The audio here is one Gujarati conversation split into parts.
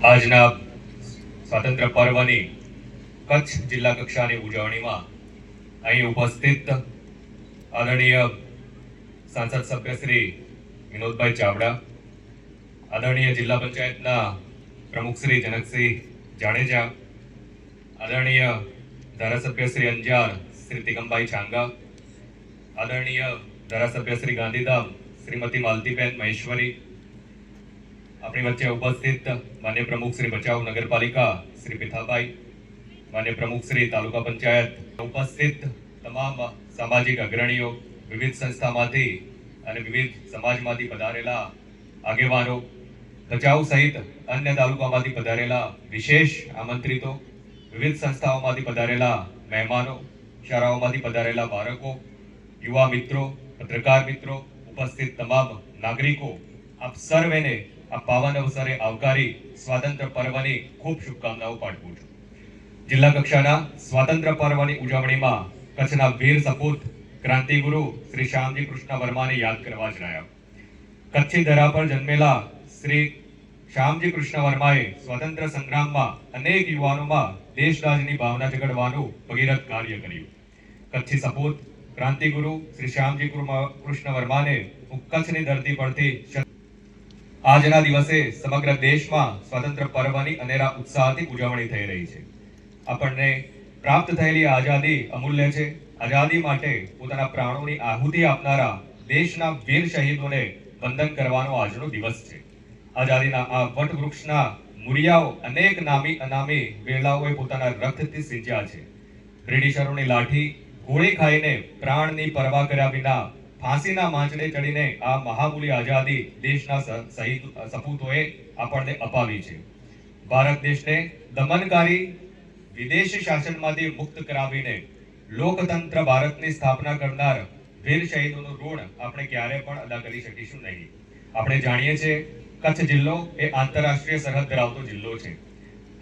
આજના સ્વાતંત્ર્ય પર્વની કચ્છ જિલ્લા કક્ષાની ઉજવણીમાં અહીં ઉપસ્થિત આદરણીય સાંસદ સભ્ય શ્રી વિનોદભાઈ ચાવડા, આદરણીય જિલ્લા પંચાયતના પ્રમુખ શ્રી જનકસિંહ જાડેજા, આદરણીય ધારાસભ્ય શ્રી અંજાર શ્રી તિગમભાઈ છાંગા, આદરણીય ધારાસભ્ય શ્રી ગાંધીધામ શ્રીમતી માલતીબેન મહેશ્વરી આપણી વચ્ચે ઉપસ્થિત માન્ય પ્રમુખ શ્રી ભચાઉ નગરપાલિકા શ્રી પિથાભાઈ, માન્ય પ્રમુખ શ્રી તાલુકા પંચાયત, ઉપસ્થિત તમામ સામાજિક અગ્રણીઓ, વિવિધ સંસ્થામાંથી અને વિવિધ સમાજમાંથી પધારેલા આગેવાનો, ભચાઉ સહિત અન્ય તાલુકામાંથી પધારેલા વિશેષ આમંત્રિતો, વિવિધ સંસ્થાઓમાંથી પધારેલા મહેમાનો, શાળાઓમાંથી પધારેલા બાળકો, યુવા મિત્રો, પત્રકાર મિત્રો, ઉપસ્થિત તમામ નાગરિકો, આપ સર્વેને આ પાવન અવસરે આવકારી સ્વાતંત્ર્ય પર્વની ખૂબ શુભકામનાઓ પાઠવું છું. જિલ્લા કક્ષાના સ્વાતંત્ર્ય પર્વની ઉજવણીમાં કચ્છના વીર સપૂત, ક્રાંતિગુરુ શ્રી શ્યામજી કૃષ્ણ વર્માને યાદ કરવા જ રહ્યા કચ્છી ધરા પર જન્મેલા શ્રી શ્યામજી કૃષ્ણ વર્માએ સ્વાતંત્ર્ય સંગ્રામમાં અનેક યુવાનોમાં દેશરાજની ભાવના જગાડવાનું ભગીરથ કાર્ય કર્યું. કચ્છી સપૂત, ક્રાંતિગુરુ શ્રી શ્યામજી કૃષ્ણ કૃષ્ણ વર્માને હું કચ્છની ધરતી પરથી શ- આજના દિવસે સમગ્ર દેશમાં સ્વાતંત્ર્ય પર્વની અનેરા ઉત્સાહથી ઉજવણી થઈ રહી છે. આપણને પ્રાપ્ત થયેલી આઝાદી અમૂલ્ય છે. આઝાદી માટે પોતાના પ્રાણોની આહુતિ આપનારા દેશના વીર શહીદોને વંદન કરવાનો આજનો દિવસ છે. આઝાદીના આ વટવૃક્ષના મુરિયાઓ અનેક નામી અનામી વેલાઓએ પોતાના રક્તથી સિંચ્યા છે. બ્રિટિશરોની લાઠી ગોળી ખાઈને પ્રાણની પરવા કર્યા વિના ફાંસીના માંચડે ચડીને આ મહામૂલી આઝાદી દેશના શહીદ સપૂતોએ આપણને અપાવી છે. ભારત દેશને દમનકારી વિદેશી શાસનમાંથી મુક્ત કરાવીને લોકતંત્ર ભારતની સ્થાપના કરનાર વીર શહીદોનું ઋણ આપણે ક્યારે પણ અદા કરી શકીશું નહીં. આપણે જાણીએ છીએ કચ્છ જિલ્લો એ આંતરરાષ્ટ્રીય સરહદ ધરાવતો જિલ્લો છે.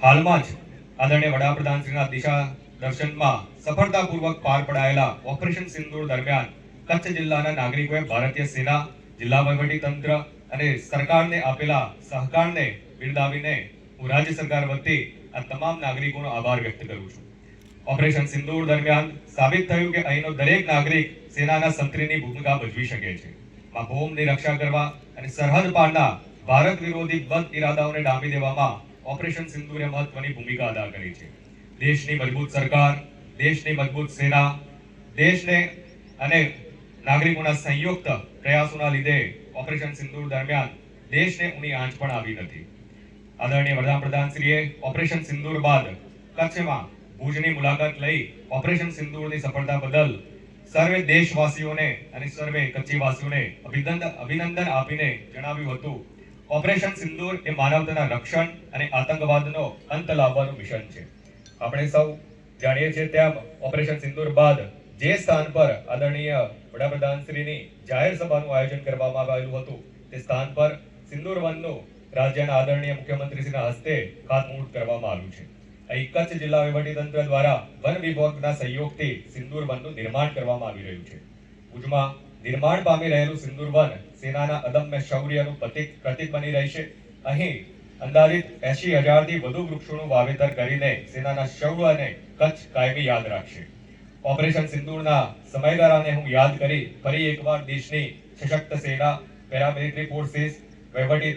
હાલમાં જ આદરણીય વડાપ્રધાનશ્રીના દિશા દર્શનમાં સફળતાપૂર્વક પાર પડાયેલા ઓપરેશન સિંદૂર દરમિયાન કચ્છ જિલ્લાના નાગરિકોએ ભારતીય સેના, જિલ્લા તંત્ર અને સરકારને આપેલા સહકારને બિરદાવીને હું રાજ્ય સરકાર વતી આ તમામ નાગરિકોનો આભાર વ્યક્ત કરું છું. ઓપરેશન સિંદૂર દરમિયાન સાબિત થયું કે અહીંનો દરેક નાગરિક સેનાના સંત્રીની ભૂમિકા ભજવી શકે છે. માં ભૂમની રક્ષા કરવા અને સરહદ પારના ભારત વિરોધી બદ ઇરાદાઓને ડામી દેવામાં ઓપરેશન સિંદૂરે મહત્વની ભૂમિકા અદા કરી છે. દેશની મજબૂત સરકાર, દેશની મજબૂત સેના, દેશને અને નાગરિકોના સંયુક્ત પ્રયાસોના લીધે ઓપરેશન સિંદૂર દરમિયાન દેશને ઊની આંચ પણ આવી નથી. આદરણીય વડાપ્રધાનશ્રીએ ઓપરેશન સિંદૂર બાદ કચ્છમાં ભુજની મુલાકાત લઈ ઓપરેશન સિંદૂરની સફળતા બદલ સર્વે દેશવાસીઓને અને સર્વે કચ્છીવાસીઓને અભિનંદન અભિનંદન આપીને જણાવ્યું હતું. ઓપરેશન સિંદૂર એ માનવતાના રક્ષણ અને આતંકવાદનો અંત લાવવાનું મિશન છે. આપણે સૌ જાણીએ છીએ તેમ ઓપરેશન સિંદૂર બાદ જે સ્થાન પર આદરણીય વડાપ્રધાનશ્રીની જાહેર સભાનું આયોજન કરવામાં આવેલું હતું. તે સ્થાન પર સિંદૂર વનનું રાજ્યના આદરણીય મુખ્યમંત્રીશ્રીના હસ્તે ખાતમુહૂર્ત કરવામાં આવ્યું છે. અહીં કચ્છ જિલ્લા વહીવટીતંત્ર દ્વારા વન વિભાગના સહયોગથી સિંદૂર વનનું નિર્માણ કરવામાં આવી રહ્યું છે. ભુજમાં નિર્માણ પામી રહેલું સિંદૂર વન સેનાના અદમ્ય શૌર્યનું પ્રતીક પ્રતીક બની રહેશે અહીં અંદાજિત એસી હજારથી વધુ વૃક્ષોનું વાવેતર કરીને સેનાના શૌર્યને કચ્છ કાયમી યાદ રાખશે. ઓપરેશન સિંદૂરના સમયગાળાને હું યાદ કરી ફરી એકવાર દેશની સશક્ત સેના, પેરામિલિટરી ફોર્સિસ, વહીવટી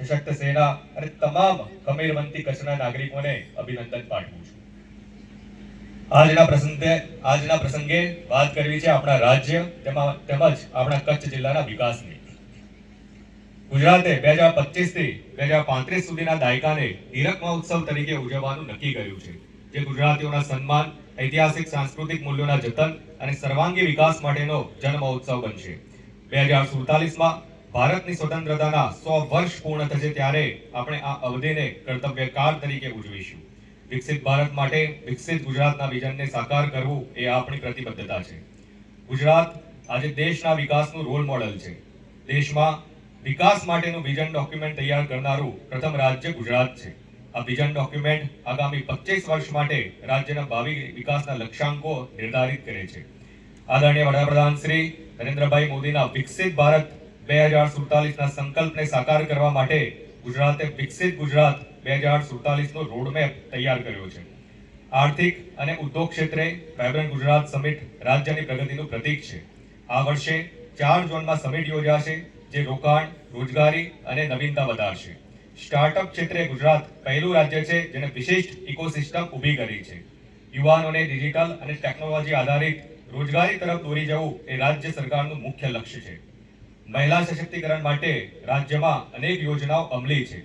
સશક્ત સેના અને તમામ ખમીરવંતી કચ્છના નાગરિકોને અભિનંદન પાઠવું છું. આજના પ્રસંગે આજના પ્રસંગે વાત કરવી છે આપણા રાજ્ય, તેમાં તેમજ આપણા કચ્છ જિલ્લાના વિકાસની. ગુજરાતે બે હજાર પચીસથી બે હજાર પાંત્રીસ સુધીના દાયકાને હીરક મહોત્સવ તરીકે ઉજવવાનું નક્કી કર્યું છે, જે ગુજરાતીઓના સન્માન ઐતિહાસિક, સાંસ્કૃતિક મૂલ્યોના જતન અને સર્વાંગી વિકાસ માટેનો જન્મ મહોત્સવ બનશે. બે હજાર સુડતાલીસમાં ભારતની સ્વતંત્રતાના સો વર્ષ પૂર્ણ થશે ત્યારે આપણે આ અવધિને કર્તવ્યકાળ તરીકે ઉજવીશું. વિકસિત ભારત માટે વિકસિત ગુજરાતના વિઝનને સાકાર કરવું એ આપણી પ્રતિબદ્ધતા છે. ગુજરાત આજે દેશના વિકાસનું રોલ મોડલ છે. દેશમાં વિકાસ માટેનું વિઝન ડોક્યુમેન્ટ તૈયાર કરનારું પ્રથમ રાજ્ય ગુજરાત છે. આ વિઝન ડોક્યુમેન્ટ આગામી પચીસ વર્ષ માટે રાજ્યના ભાવિ વિકાસના લક્ષ્યાંકો નિર્ધારિત કરે છે. આદરણીય વડાપ્રધાન શ્રી નરેન્દ્રભાઈ મોદીના વિકસિત ભારત બે હજાર સુડતાલીસના સંકલ્પને સાકાર કરવા માટે ગુજરાતે વિકસિત ગુજરાત બે હજાર સુડતાલીસનો રોડમેપ તૈયાર કર્યો છે. આર્થિક અને ઉદ્યોગ ક્ષેત્રે વાયબ્રન્ટ ગુજરાત સમિટ રાજ્યની પ્રગતિનું પ્રતીક છે. આ વર્ષે ચાર ઝોનમાં સમિટ યોજાશે, જે રોકાણ, રોજગારી અને નવીનતા વધારશે. સ્ટાર્ટઅપ ક્ષેત્રે ગુજરાત પહેલું રાજ્ય છે જેને વિશિષ્ટ ઇકોસિસ્ટમ ઊભી કરી છે. યુવાનોને ડિજિટલ અને ટેકનોલોજી આધારિત રોજગારી તરફ દોરી જવું એ રાજ્ય સરકારનું મુખ્ય લક્ષ્ય છે. મહિલા સશક્તિકરણ માટે રાજ્યમાં અનેક યોજનાઓ અમલી છે.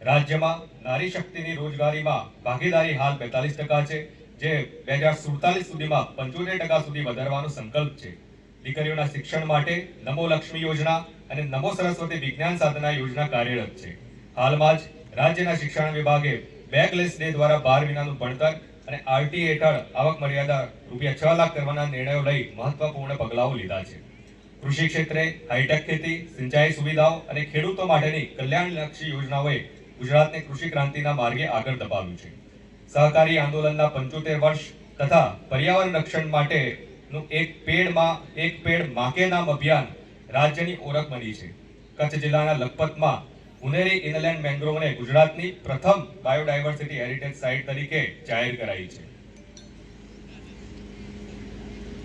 રાજ્યમાં નારી શક્તિની રોજગારીમાં ભાગીદારી હાલ બેતાલીસ ટકા છે, જે બે હજાર સુડતાલીસ સુધીમાં પંચોતેર ટકા સુધી વધારવાનો સંકલ્પ છે. દીકરીઓના શિક્ષણ માટે નમો લક્ષ્મી યોજના અને નમો સરસ્વતી વિજ્ઞાન સાધના યોજના કાર્યરત છે. હાલમાં જ રાજ્યના શિક્ષણ વિભાગે બેકલેસ ડે દ્વારા બાર વિનાનું ભણતર અને આરટી હેઠળ આવક મર્યાદા રૂપિયા છ લાખ કરવાના નિર્ણયો લઈ મહત્વપૂર્ણ પગલાઓ લીધા છે. કૃષિ ક્ષેત્રે હાઈટેક ખેતી, સિંચાઈ સુવિધાઓ અને ખેડૂતો માટેની કલ્યાણલક્ષી યોજનાઓએ ગુજરાતને કૃષિ ક્રાંતિના માર્ગે આગળ ધપાવ્યું છે. સહકારી આંદોલનના પંચોતેર વર્ષ તથા પર્યાવરણ રક્ષણ માટેનું એક પેડમાં એક પેડ માકે નામ અભિયાન રાજ્યની ઓળખ બની છે. કચ્છ જિલ્લાના લખપતમાં ઉનેરી ઇનલેન્ડ મેંગ્રોવને ગુજરાતની પ્રથમ બાયોડાયવર્સિટી હેરિટેજ સાઇટ તરીકે જાહેર કરાઈ છે.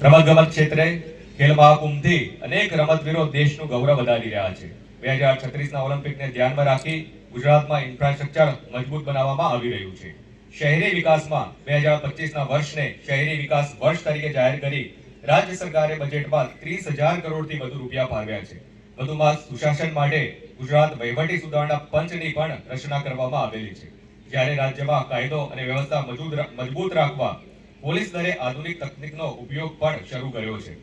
રમતગમત ક્ષેત્રે ખેલ મહાકુંભથી અનેક રમતવીરો દેશનું ગૌરવ વધારી રહ્યા છે. બે હજાર ઓલિમ્પિકને ધ્યાનમાં રાખી ગુજરાતમાં ઇન્ફ્રાસ્ટ્રક્ચર મજબૂત બનાવવામાં આવી રહ્યું છે. શહેરી વિકાસમાં બે હજાર પચીસના વર્ષને શહેરી વિકાસ વર્ષ તરીકે જાહેર કરી રાજ્ય સરકારે બજેટમાં ત્રીસ હજાર કરોડથી વધુ રૂપિયા ફાળવ્યા છે. વધુમાં સુશાસન માટે ગુજરાત વહીવટી સુધારણા પંચની પણ રચના કરવામાં આવેલી છે. જ્યારે રાજ્યમાં કાયદો અને વ્યવસ્થા મજબૂત રાખવા પોલીસ દળે આધુનિક તકનીકનો ઉપયોગ પણ શરૂ કર્યો છે.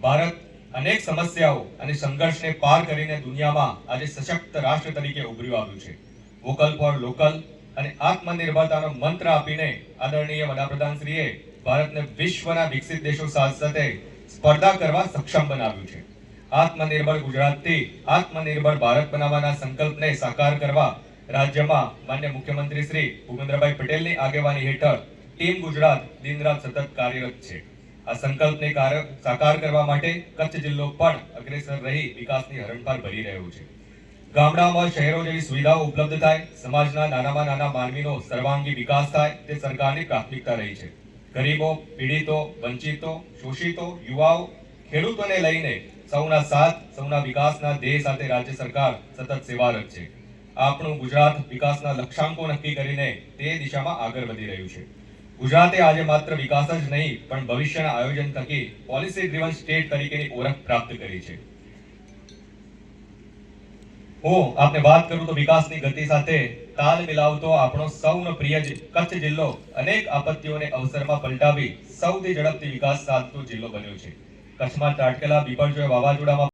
ભારત અનેક સમસ્યાઓ અને સંઘર્ષને પાર કરીને દુનિયામાં આજે સશક્ત રાષ્ટ્ર તરીકે ઉભર્યું આવ્યું છે. વોકલ ફોર લોકલ અને આત્મનિર્ભરતાનો મંત્ર આપીને આદરણીય વડાપ્રધાનશ્રીએ ભારતને વિશ્વના વિકસિત દેશો સાથે સ્પર્ધા કરવા સક્ષમ બનાવ્યું છે. આત્મનિર્ભર ગુજરાતથી આત્મનિર્ભર ભારત બનાવવાના સંકલ્પને સાકાર કરવા રાજ્યમાં માન્ય મુખ્યમંત્રી શ્રી ભૂપેન્દ્રભાઈ પટેલની આગેવાની હેઠળ ટીમ ગુજરાત દિનરાત સતત કાર્યરત છે. આ સંકલ્પને સાકાર કરવા માટે કચ્છ જિલ્લો પણ અગ્રેસર રહી વિકાસની હરણફાળ ભરી રહ્યો છે. ગામડામાં શહેરો જેવી સુવિધાઓ ઉપલબ્ધ થાય, સમાજના નાનામાં નાના માનવીનો સર્વાંગી વિકાસ થાય, તે સરકારની પ્રાથમિકતા રહી છે. ગરીબો, પીડિતો, વંચિતો, શોષિતો, યુવાઓ ખેડૂતોને લઈને સૌના સાથ, સૌના વિકાસના ધ્યેય સાથે રાજ્ય સરકાર સતત સેવારત છે. આપણું ગુજરાત વિકાસના લક્ષ્યાંકો નક્કી કરીને તે દિશામાં આગળ વધી રહ્યું છે. ગુજરાતે આજે માત્ર વિકાસ જ નહીં, પણ ભવિષ્યના આયોજન થકી પોલિસી ડ્રીવન સ્ટેટ તરીકેની ઓળખ પ્રાપ્ત કરી છે. હું આપને વાત કરું તો વિકાસની ગતિ સાથે તાલ મિલાવતો આપણો સૌનો પ્રિય કચ્છ જિલ્લો અનેક આપત્તિઓને અવસરમાં પલટાવી સૌથી ઝડપથી વિકાસ સાધતો જિલ્લો બન્યો છે. કચ્છમાં ત્રાટકેલા બીપરજોય વાવાઝોડામાં